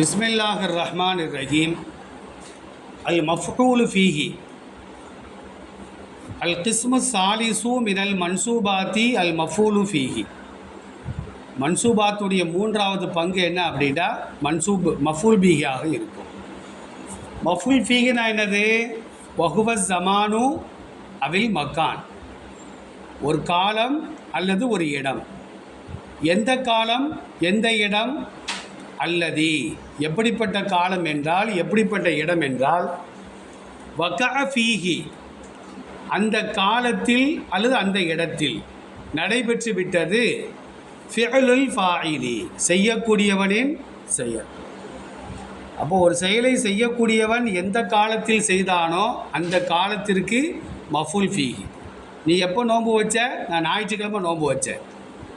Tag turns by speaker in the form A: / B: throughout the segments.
A: பிஸ்மில்லாஹ் ரஹ்மான் ரஹீம் அல் மஃபூலு ஃபீஹி. அல் கிஸ்மு சாலிசு மினல் மன்சூபாத்தி அல் மஃபூலு ஃபீஹி. மன்சூபாத்துடைய மூன்றாவது பங்கு என்ன அப்படின்னா மன்சூப் மஃபூல் பீஹியாக இருக்கும். மஃபூல் ஃபீஹினா என்னது? வகுவ ஜமானு அவில் மக்கான். ஒரு காலம் அல்லது ஒரு இடம். எந்த காலம்? எந்த இடம்? அல்லதி எப்படிப்பட்ட காலம் என்றால் எப்படிப்பட்ட இடம் என்றால் வகஃபீஹி அந்த காலத்தில் அல்லது அந்த இடத்தில் நடைபெற்று விட்டது ஃபிஅலுல் ஃபாயிலி செய்யக்கூடியவனின் செயல். அப்போ ஒரு செயலை செய்யக்கூடியவன் எந்த காலத்தில் செய்தானோ அந்த காலத்திற்கு மஃபுல் ஃபீஹி. நீ எப்போ நோன்பு வச்ச? நான் ஞாயிற்றுக்கிழமை நோன்பு வச்சேன்.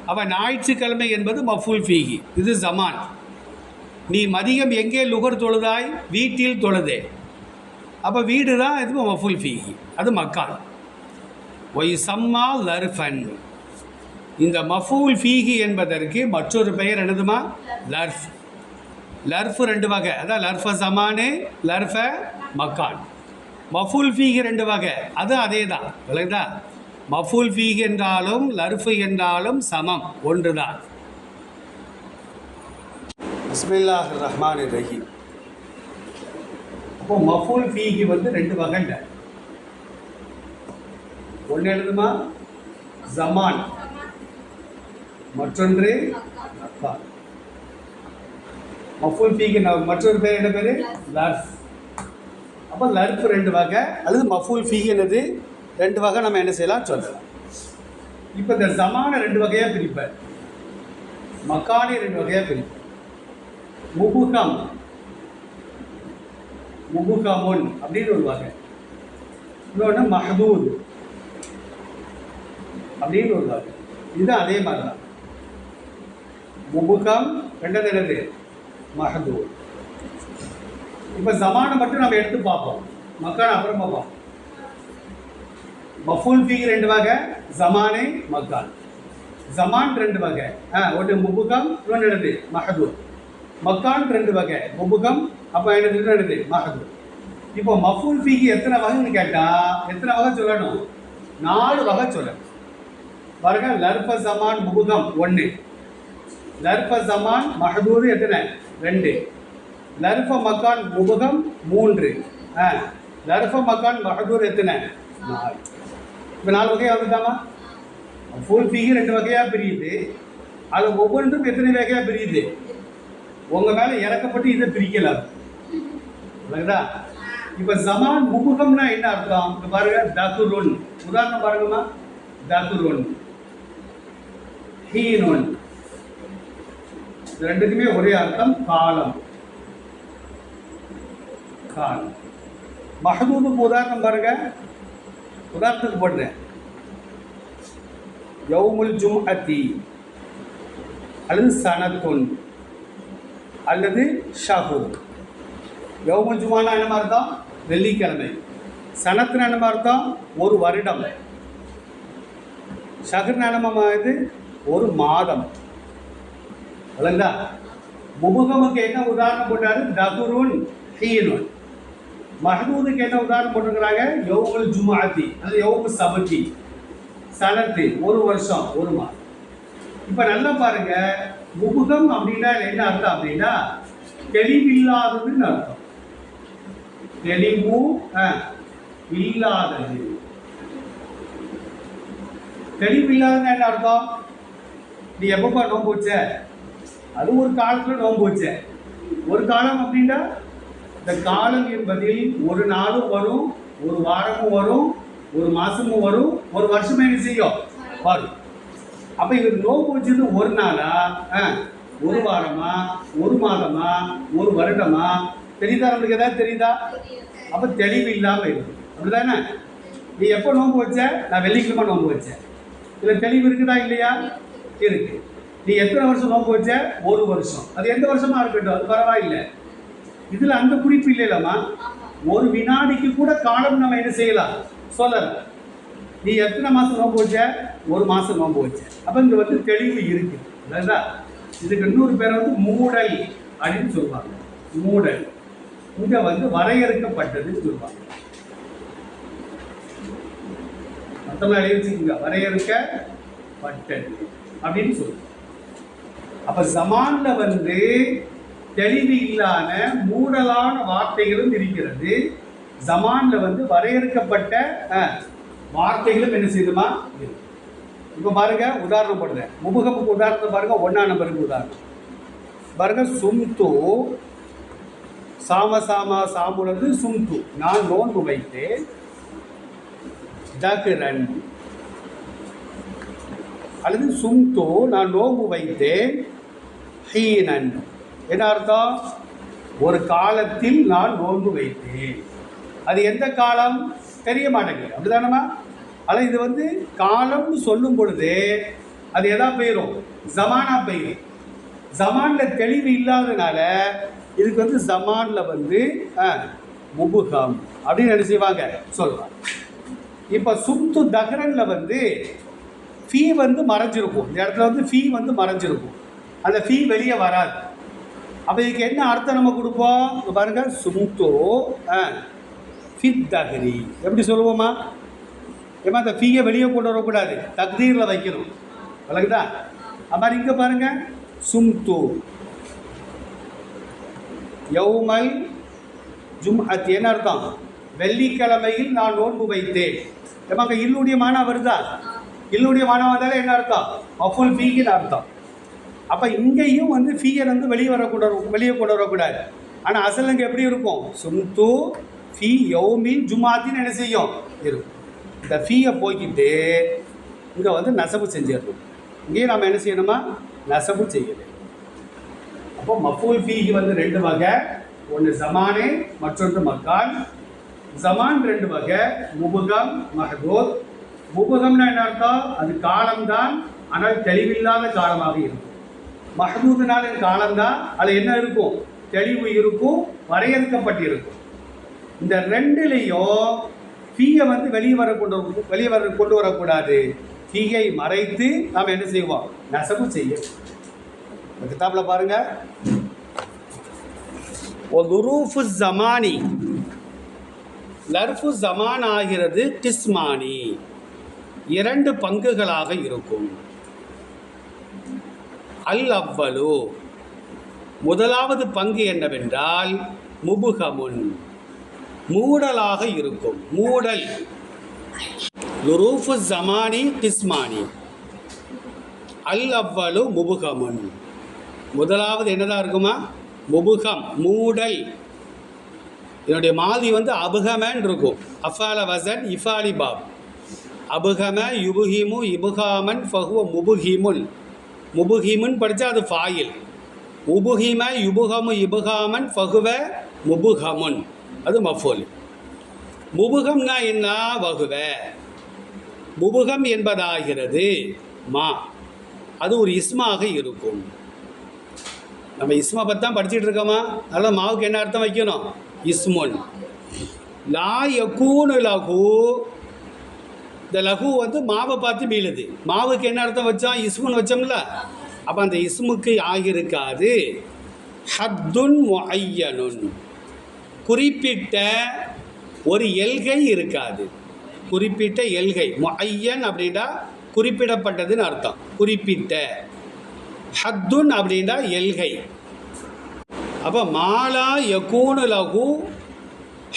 A: அப்போ ஞாயிற்றுக்கிழமை என்பது மஃபுல் ஃபீஹி. இது ஜமான். நீ மதியம் எங்கே லுகர் தொழுதாய்? வீட்டில் தொழுதே. அப்போ வீடு தான் இது மஃபுல் ஃபீஹி அது மக்கான் ஒய் சம்மா லர்ஃபன். இந்த மஃபூல் ஃபீஹி என்பதற்கு மற்றொரு பெயர் என்னதுமா? லர்ஃப். லர்ஃப் ரெண்டு வகை. அதான் லர்ஃப சமானு லர்ஃப மக்கான். மஃபூல் ஃபீஹி ரெண்டு வகை. அது அதே தான் விளங்குதா மஃபூல் ஃபீஹி என்றாலும் லர்ஃபு என்றாலும் சமம். ஒன்று தான் பிஸ்மில்லாஹ் ரஹ்மான் ரஹீம் அப்போ மஃபூல் ஃபீஹி வந்து ரெண்டு வகைங்க. ஒன்று எழுதுமா ஜமான். மற்றொன்று அப்பா மஃபூல் ஃபீக்கு நான் மற்றொரு பேர் என்ன பேர்? லர்ஃப். அப்போ லர்ஃப் ரெண்டு வகை அல்லது மஃபூல் ஃபீக் என்னது? ரெண்டு வகை நம்ம என்ன செய்யலாம்? சொல்லலாம். இப்போ இந்த ஜமான ரெண்டு வகையாக பிரிப்பேன். மக்கானி ரெண்டு வகையாக பிரிப்பேன். முபுகம் முபுகமுன் அப்படின்னு ஒரு வகை இன்னொன்று மஹதூத் அப்படின்னு ஒரு வகை இது அதே மாதிரி தான் முபுகம் ரெண்டது என்னது? மஹதூர் இப்போ ஜமானை மட்டும் நம்ம எடுத்து பார்ப்போம். மக்கான் அப்புறம் பார்ப்போம். மஃபூல் ஃபீ ரெண்டு வகை ஜமானே மக்கான். ஜமான் ரெண்டு வகை. ஆ ஒன்று முபுகம் இன்னொன்று என்னது? மஹதூர் மக்கான் ரெண்டு வகை. முபுகம் அப்போ என்னது என்னது மகது இப்போ மஃபூல் ஃபீக்கு எத்தனை வகைன்னு கேட்டால் எத்தனை வகை சொல்லணும்? நாலு வகை சொல்லணும். பாருங்க லர்ஃப சமான் முபுகம் ஒன்று லர்ப சமான் மஹதூர் எத்தனை? ரெண்டு. லர்ஃப மக்கான் முபுகம் மூன்று. ஆ லர்ஃப மக்கான் மஹதூர் எத்தனை? நாலு. இப்போ நாலு வகையாக வந்துட்டாமா ஃபுல் ஃபீக்கு ரெண்டு வகையாக பிரியுது. அது ஒவ்வொன்றும் எத்தனை வகையாக பிரியுது? உங்கள் மேலே இறக்கப்பட்டு இதை பிரிக்கலாம் புரியுதா? இப்போ ஜமான் முபுகம்னா என்ன அர்த்தம்? இப்போ பாருங்க தகுருன் உதாரணம் பாருங்கம்மா. தகுருன் ஹீனுன். இது ரெண்டுக்குமே ஒரே அர்த்தம் காலம். காலம். மஹதூதுக்கு உதாரணம் பாருங்க. உதாரணத்துக்கு போடுறேன். முழுச்சும் அத்தி அல்லது சனத்துன். அல்லது ஷஹூர் யவுமுல் ஜுமானா என்ன அர்த்தம் வெள்ளிக்கிழமை. சனத்துன்னு என்ன அர்த்தம் ஒரு வருடம். ஷஹர் என்னமா ஒரு மாதம். விளங்கா முபுகமுக்கு என்ன உதாரணம் போட்டாரு? தகுருன் ஹீனுன் மஹதூதுக்கு என்ன உதாரணம் போட்டிருக்கிறாங்க? யௌமுல் ஜுமாத்தி அது யோகு சபத்தி. சனத்து ஒரு வருஷம் ஒரு மாதம். இப்போ நல்லா பாருங்க. முகுதம் அப்படின்னா என்ன அர்த்தம் அப்படின்னா தெளிவில்லாததுன்னு அர்த்தம். தெளிவு ஆ, இல்லாதது. தெளிவில்லாததுன்னு என்ன அர்த்தம்? நீ எப்பப்பா நோன்பு வச்ச? அது ஒரு காலத்தில் நோம்பு வச்ச. ஒரு காலம் அப்படின்னா இந்த காலம் என்பதில் ஒரு நாளும் வரும் ஒரு வாரமும் வரும் ஒரு மாசமும் வரும் ஒரு வருஷமே என்ன செய்யும்? வரும். அப்போ இவர் நோன்பு வச்சது ஒரு நாளா? ஆ, ஒரு வாரமா? ஒரு மாதமா? ஒரு வருடமா? தெரியுதா நம்மளுக்கு ஏதாவது தெரியுதா? அப்போ தெளிவு இல்லாமல் இருக்கு. அப்படிதானே? நீ எப்போ நோன்பு வச்ச? நான் வெள்ளிக்கிழமை நோன்பு வச்சேன் இதில் தெளிவு இருக்குதா இல்லையா? இருக்கு. நீ எத்தனை வருஷம் நோன்பு வச்ச? ஒரு வருஷம். அது எந்த வருஷமா இருக்கட்டும்? அது பரவாயில்லை. இதில் அந்த குறிப்பு இல்லைல்லம்மா. ஒரு வினாடிக்கு கூட காலம் நம்ம என்ன செய்யலாம்? சொல்லலாம். நீ எத்தனை மாதம் நோம்பு வச்ச? ஒரு மாதம் நோம்பு வச்ச. அப்போ இங்கே வந்து தெளிவு இருக்கு. இல்லைங்களா? இதுக்கு இன்னொரு பேர் வந்து மூடல் அப்படின்னு சொல்லுவாங்க. மூடல். இங்கே வந்து வரையறுக்கப்பட்டதுன்னு சொல்லுவாங்க. மொத்தமா எழுதிச்சுங்க வரையறுக்கப்பட்டது அப்படின்னு சொல்லுவாங்க. அப்போ சமானில் வந்து தெளிவு இல்லாத மூடலான வார்த்தைகளும் இருக்கிறது. ஜமான்ல வந்து வரையறுக்கப்பட்ட வார்த்தைகளும் என்ன செய்யுமா இருக்கு இப்போ பாருங்க உதாரணம் போடுறேன். முபுகமுக்கு உதாரணத்தை பாருங்க ஒன்றா நம்பருக்கு உதாரணம். பாருங்க சும்து சாம சாமா சாமுனது சும்து நான் நோன்பு வைத்தேன். தகுரன் அல்லது சும்து நான் நோன்பு வைத்தேன். ஹீனன். என்ன அர்த்தம்? ஒரு காலத்தில் நான் நோன்பு வைத்தேன். அது எந்த காலம்? தெரிய மாட்டேங்குது. அப்படிதானமா ஆனால் இது வந்து காலம்னு சொல்லும் பொழுது அது எதா போயிடும் ஜமானா போயிடும் ஜமானில் தெளிவு இல்லாதனால இதுக்கு வந்து ஜமானில் வந்து ஆ, முபுகம் அப்படின்னு என்ன செய்வாங்க? சொல்லுவாங்க இப்போ சுத்து தஹரனில் வந்து ஃபீ வந்து மறைஞ்சிருக்கும். இந்த இடத்துல வந்து ஃபீ வந்து மறைஞ்சிருக்கும். அந்த ஃபீ வெளியே வராது. அப்போ இதுக்கு என்ன அர்த்தம் நம்ம கொடுப்போம்? பாருங்கள் பாருங்க சும்தோ ஃபித் தஹ்ரி. எப்படி சொல்லுவோமா? ஏமா அந்த ஃபீயை வெளியே கொண்டு வரக்கூடாது. தக்தீரில் வைக்கணும். விளக்குதா? அது மாதிரி இங்கே பாருங்க. சும்து. யௌமல் ஜும் அத் என்ன அர்த்தம்? வெள்ளிக்கிழமையில் நான் நோன்பு வைத்தேன். ஏமாங்க இல்லுடைய மானா வருதா? இல்லுடைய மானா வந்தாலே என்ன அர்த்தம்? அஃபுல் ஃபீகின்னு அர்த்தம். அப்போ இங்கேயும் வந்து ஃபீயை வந்து வெளியே வரக்கூடாது வெளியே கொண்டு வரக்கூடாது. ஆனால் அசல் இங்கே எப்படி இருக்கும்? சும்து ஃபீ யௌமின் ஜுமாத்தின்னு என்ன செய்யும்? இருக்கும். இந்த ஃபீயை போய்க்கிட்டு இங்கே வந்து நெசவு செஞ்சிடணும். இங்கேயும் நம்ம என்ன செய்யணுமா? நெசவு செய்யணும். அப்போ மஃபூல் ஃபீக்கு வந்து ரெண்டு வகை. ஒன்று ஜமானே மற்றொன்று மக்கான். ஜமான் ரெண்டு வகை. முபுகம் மஹதூத். முபுகம்னா என்ன அர்த்தம்? அது காலம்தான் ஆனால் தெளிவில்லாத காலமாக இருக்கும். மஹதூதுனால காலம்தான் அதில் என்ன இருக்கும்? தெளிவு இருக்கும் வரையறுக்கப்பட்டிருக்கும். இந்த ரெண்டுலேயும் தீயை வந்து வெளியே வர கொண்டு வெளியே வர கொண்டு வரக்கூடாது. தீயை மறைத்து நாம் என்ன செய்வோம்? நெசவு செய்ய இந்த கிதாபில் பாருங்க. ஒதுரூஃபு ஜமானி லர்ஃபு ஜமான் ஆகிறது கிஸ்மானி இரண்டு பங்குகளாக இருக்கும். அல் அவ்வலு. முதலாவது பங்கு என்னவென்றால் முபுகமுன். மூடலாக இருக்கும். மூடல். லுரூஃபு ஜமானி கிஸ்மானி. அல் அவ்வலு முபுகமுன். முதலாவது என்னதான் இருக்குமா? முபுகம் மூடல். இதனுடைய மாதி வந்து அபுகமன் இருக்கும். அஃபால வசன் இஃபாலி பாப். அபுகம யுபுஹிமு இபுகாமன் ஃபஹுவ முபுஹிமுன் முபுஹிமுன் படித்தா அது ஃபாயில். உபுஹிம யுபுகமு இபுகாமன் ஃபகுவ முபுகமுன். அது மஃபோல். முபுகம்னா என்ன வகுவ. முபுகம் என்பதாகிறது மா. அது ஒரு இஸ்மாக இருக்கும். நம்ம இஸ்மா பற்றி தான் படிச்சுட்டு இருக்கோமா? அதனால் மாவுக்கு என்ன அர்த்தம் வைக்கணும்? இஸ்முன். லா யக்கூனு லகு இந்த லகு வந்து மாவை பார்த்து மீளுது. மாவுக்கு என்ன அர்த்தம் வச்சோம்? இஸ்முன் வச்சோம்ல. அப்போ அந்த இஸ்முக்கு ஆகியிருக்காது. ஹத்துன் முஐயனுன். குறிப்பிட்ட ஒரு எல்கை இருக்காது. குறிப்பிட்ட எல்கை முஐயன் அப்படின்னா குறிப்பிடப்பட்டதுன்னு அர்த்தம். குறிப்பிட்ட. ஹத்துன் அப்படின்னா எல்கை. அப்போ மாலா யகூனு லகு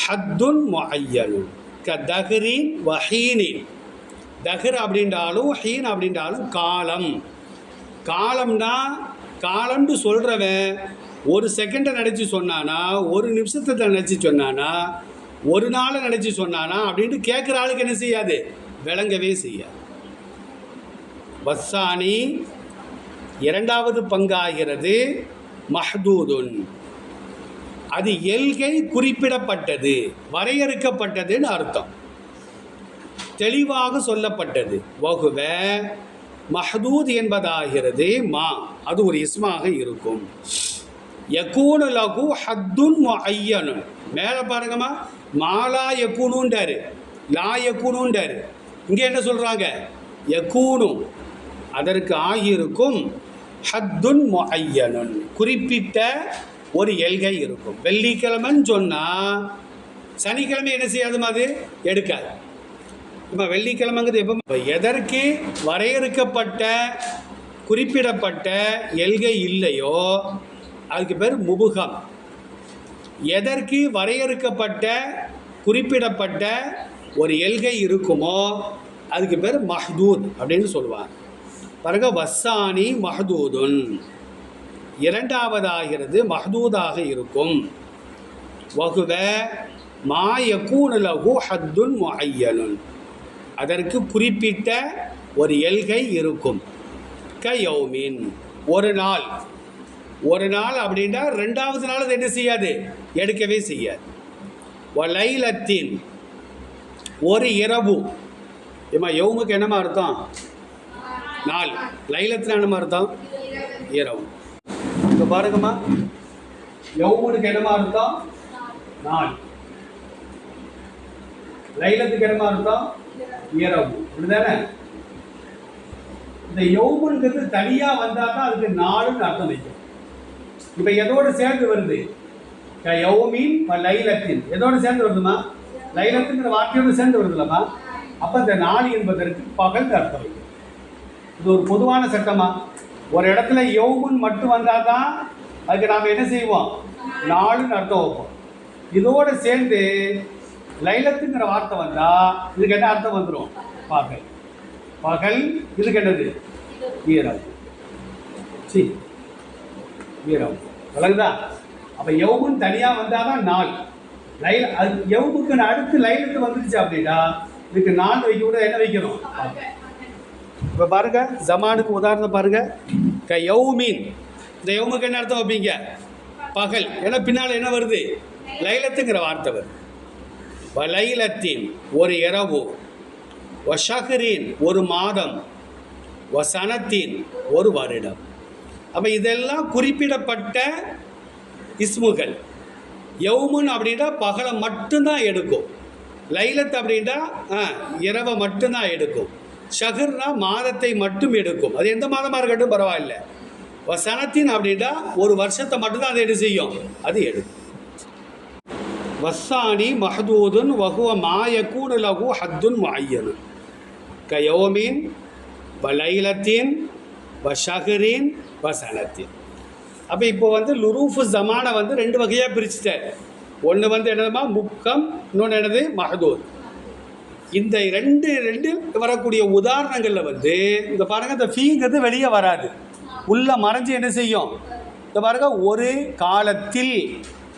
A: ஹத்துன் முஐயனுன் க தஹ்ரின் வஹீனின் தஹர் அப்படின்றாலும் ஹீன் அப்படின்றாலும் காலம். காலம்னா காலம்னு சொல்கிறவன் ஒரு செகண்டை நினச்சி சொன்னானா ஒரு நிமிஷத்தை நினச்சி சொன்னானா ஒரு நாளை நினச்சி சொன்னானா அப்படின்ட்டு கேட்குற ஆளுக்கு என்ன செய்யாது? விளங்கவே செய்யாது. வஸ்ஸானி இரண்டாவது பங்காகிறது மஹ்தூதுன். அது எல்கை குறிப்பிடப்பட்டது வரையறுக்கப்பட்டதுன்னு அர்த்தம். தெளிவாக சொல்லப்பட்டது. வகுவ மஹதூத் என்பதாகிறது மா. அது ஒரு இஸ்மாக இருக்கும். யக்கூனு லகு ஹத்துன் ஐயனு மேலே பாருங்கம்மா மாலா யக்கூனுன்றாரு லா யக்கூனுன்றாரு இங்கே என்ன சொல்கிறாங்க யக்கூனும் அதற்கு ஆகியிருக்கும் ஹத்துன் முஐயனுன் குறிப்பிட்ட ஒரு எல்கை இருக்கும் வெள்ளிக்கிழமைன்னு சொன்னால் சனிக்கிழமை என்ன செய்யாதுமா அது எடுக்காது இப்போ வெள்ளிக்கிழமைங்கிறது எப்போ இப்போ எதற்கு வரையறுக்கப்பட்ட குறிப்பிடப்பட்ட எல்கை இல்லையோ அதுக்கு பேர் முபுகம். எதற்கு வரையறுக்கப்பட்ட குறிப்பிடப்பட்ட ஒரு எல்கை இருக்குமோ அதுக்கு பேர் மஹ்தூத் அப்படின்னு சொல்லுவாங்க. பிறகு வஸ்ஸானி மஹ்தூதுன். இரண்டாவதாகிறது மஹ்தூதாக இருக்கும். வகுவ மாயக்கூனலகு ஹத்துன் முஅய்யனுன் அதற்கு குறிப்பிட்ட ஒரு எல்கை இருக்கும். க ஒரு நாள். ஒரு நாள் அப்படின்னா ரெண்டாவது நாள் அது என்ன செய்யாது? எடுக்கவே செய்யாது. லைலத்தின் ஒரு இரவு. ஏமா யௌமுக்கு என்னமா அர்த்தம்? நாள். லைலத்தில் என்னமா அர்த்தம்? இரவு. இப்போ பாருங்கம்மா. யௌமுனுக்கு என்னமா அர்த்தம்? நாள். லைலத்துக்கு என்னமா அர்த்தம்? இரவு. அப்படிதானே இந்த யௌமுன்கிறது தனியாக வந்தால் தான் அதுக்கு நாளுன்னு அர்த்தம் வைக்கும். இப்போ எதோடு சேர்ந்து வருது? க லைலத்தின். எதோடு சேர்ந்து வருதுமா? லைலத்துங்கிற வார்த்தையோடு சேர்ந்து வருதுலமா அப்போ இந்த நாள் என்பதற்கு பகல் அர்த்தம் இது ஒரு பொதுவான சட்டமா? ஒரு இடத்துல யௌமுன் மட்டும் வந்தால் தான் அதுக்கு நாம் என்ன செய்வோம்? நாளுன்னு அர்த்தம் வைப்போம். இதோடு சேர்ந்து லைலத்துங்கிற வார்த்தை வந்தா இதுக்கு என்ன அர்த்தம் வந்துடும் பகல். பகல் இதுக்கு என்னது? ஈரம் சி ஈரம் விளங்குதா அப்போ யவுமுன் தனியாக வந்தால் தான் நாள். லைல அது யவுமுக்கு அடுத்து லைலத்து வந்துருச்சு அப்படின்னா இதுக்கு நாள் வைக்க கூட என்ன வைக்கணும்? இப்போ பாருங்க ஜமானுக்கு உதாரணம் பாருங்க. க யௌமீன். இந்த யவுமுக்கு என்ன அர்த்தம் வைப்பீங்க? பகல். ஏன்னா பின்னால் என்ன வருது? லைலத்துங்கிற வார்த்தை வருது. வலைலத்தின் ஒரு இரவு. வஷஹரின் ஒரு மாதம். வசனத்தின் ஒரு வருடம். அப்போ இதெல்லாம் குறிப்பிடப்பட்ட இஸ்முகள். யௌமுன் அப்படின்னா பகலை மட்டும்தான் எடுக்கும். லைலத் அப்படின்னா ஆ, இரவை மட்டும்தான் எடுக்கும். ஷஹர்னா மாதத்தை மட்டும் எடுக்கும். அது எந்த மாதமாக இருக்கட்டும் பரவாயில்ல. வசனத்தின் அப்படின்னா ஒரு வருஷத்தை மட்டும்தான் அது என்ன செய்யும்? அது எடுக்கும். வஸ்ஸானி மஹதூதுன் வகுவ மாயக்கூன் லகு ஹத்துன் மாயனு க லைலத்தின் வ லைலத்தின் வ சனத்தின் அப்போ இப்போ வந்து லுரூஃபு ஜமானை வந்து ரெண்டு வகையாக பிரிச்சுட்டார். ஒன்று வந்து என்னதுமா முக்கம் இன்னொன்று என்னது? மஹதூத். இந்த ரெண்டு ரெண்டு வரக்கூடிய உதாரணங்களில் வந்து இந்த பாருங்க இந்த ஃபீங்கிறது வெளியே வராது. உள்ளே மறைஞ்சு என்ன செய்யும்? இந்த பாருங்க ஒரு காலத்தில்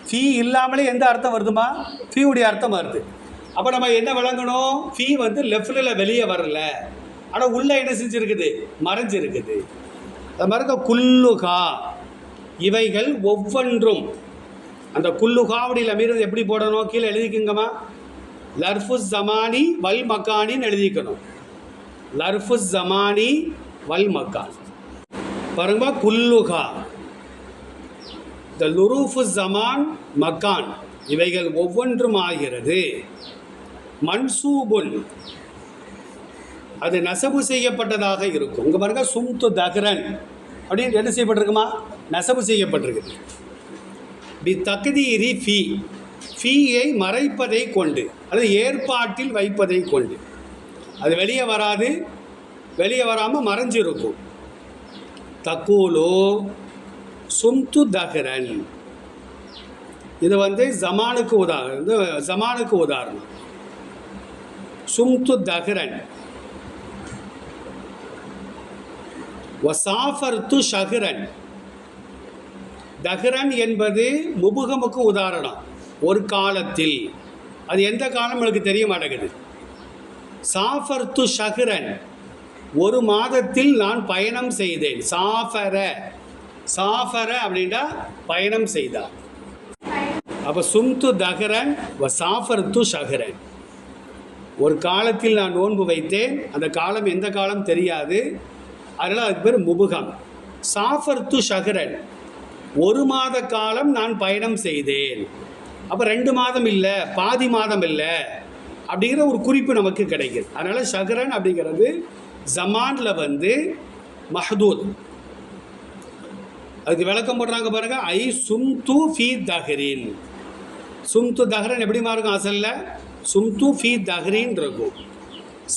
A: ஃபீ இல்லாமலே எந்த அர்த்தம் வருதுமா? ஃபீயுடைய அர்த்தம் வருது. அப்போ நம்ம என்ன விளங்கணும்? ஃபீ வந்து லெஃப்டில் வெளியே வரல. ஆனால் உள்ள என்ன செஞ்சுருக்குது? மறைஞ்சிருக்குது. அது பாருங்க குல்லுகா. இவைகள் ஒவ்வொன்றும். அந்த குல்லுகாவடியில் அமீரது எப்படி போடணும்? கீழே எழுதிக்குங்கம்மா. லர்ஃபுஸ் ஜமானி வல் மக்கானின்னு எழுதிக்கணும். லர்ஃபுஸ் ஜமானி வல் மக்கான் பாருங்க குல்லுகா. த லுரூஃபு ஜமான் மக்கான் இவைகள் ஒவ்வொன்றும் ஆகிறது. மன்சூபுன். அது நெசவு செய்யப்பட்டதாக இருக்கும். இங்கே பாருங்க சும்து தகரன் அப்படின்னு என்ன செய்யப்பட்டிருக்குமா? நெசவு செய்யப்பட்டிருக்குது. பி தகுதீரி ஃபீ. ஃபீயை மறைப்பதை கொண்டு அது ஏற்பாட்டில் வைப்பதை கொண்டு. அது வெளியே வராது வெளியே வராமல் மறைஞ்சிருக்கும். தக்கூலோ சும்து தகரன். இது வந்து ஜமானுக்கு உதாரணம் இது ஜமானுக்கு உதாரணம். சும்து தகரன். வசாஃபர்து ஷஹ்ரன். தஹ்ரன் என்பது முபுகமுக்கு உதாரணம் ஒரு காலத்தில். அது எந்த காலம் உங்களுக்கு தெரிய மாட்டேங்குது? சாஃபர்து ஷஹ்ரன் ஒரு மாதத்தில் நான் பயணம் செய்தேன். சாஃபர சாஃபர அப்படின்னா பயணம் செய்தார். அப்போ சும்து தஹரன் வ சாஃபர்து ஷஹ்ரன். ஒரு காலத்தில் நான் நோன்பு வைத்தேன். அந்த காலம் எந்த காலம் தெரியாது. அதனால் அதுக்கு பேர் முபுகம். சாஃபர்து ஷஹரன். ஒரு மாத காலம் நான் பயணம் செய்தேன். அப்போ ரெண்டு மாதம் இல்லை பாதி மாதம் இல்லை அப்படிங்கிற ஒரு குறிப்பு நமக்கு கிடைக்குது. அதனால் ஷஹரன் அப்படிங்கிறது ஜமானில் வந்து மஹதூத். அதுக்கு விளக்கம் போடுறாங்க பாருங்க ஐ சும்து ஃபி தஹரின். சும்து தஹரன் எப்படிமா இருக்கும் அசல்ல? சும்து ஃபி தஹரின் இருக்கும்.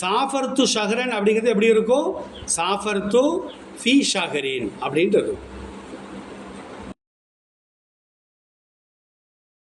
A: சாஃபர்த்து ஷஹரன் அப்படிங்கிறது எப்படி இருக்கும்? சாஃபர்த்து ஃபி ஷஹரின் அப்படின்ட்டு இருக்கும்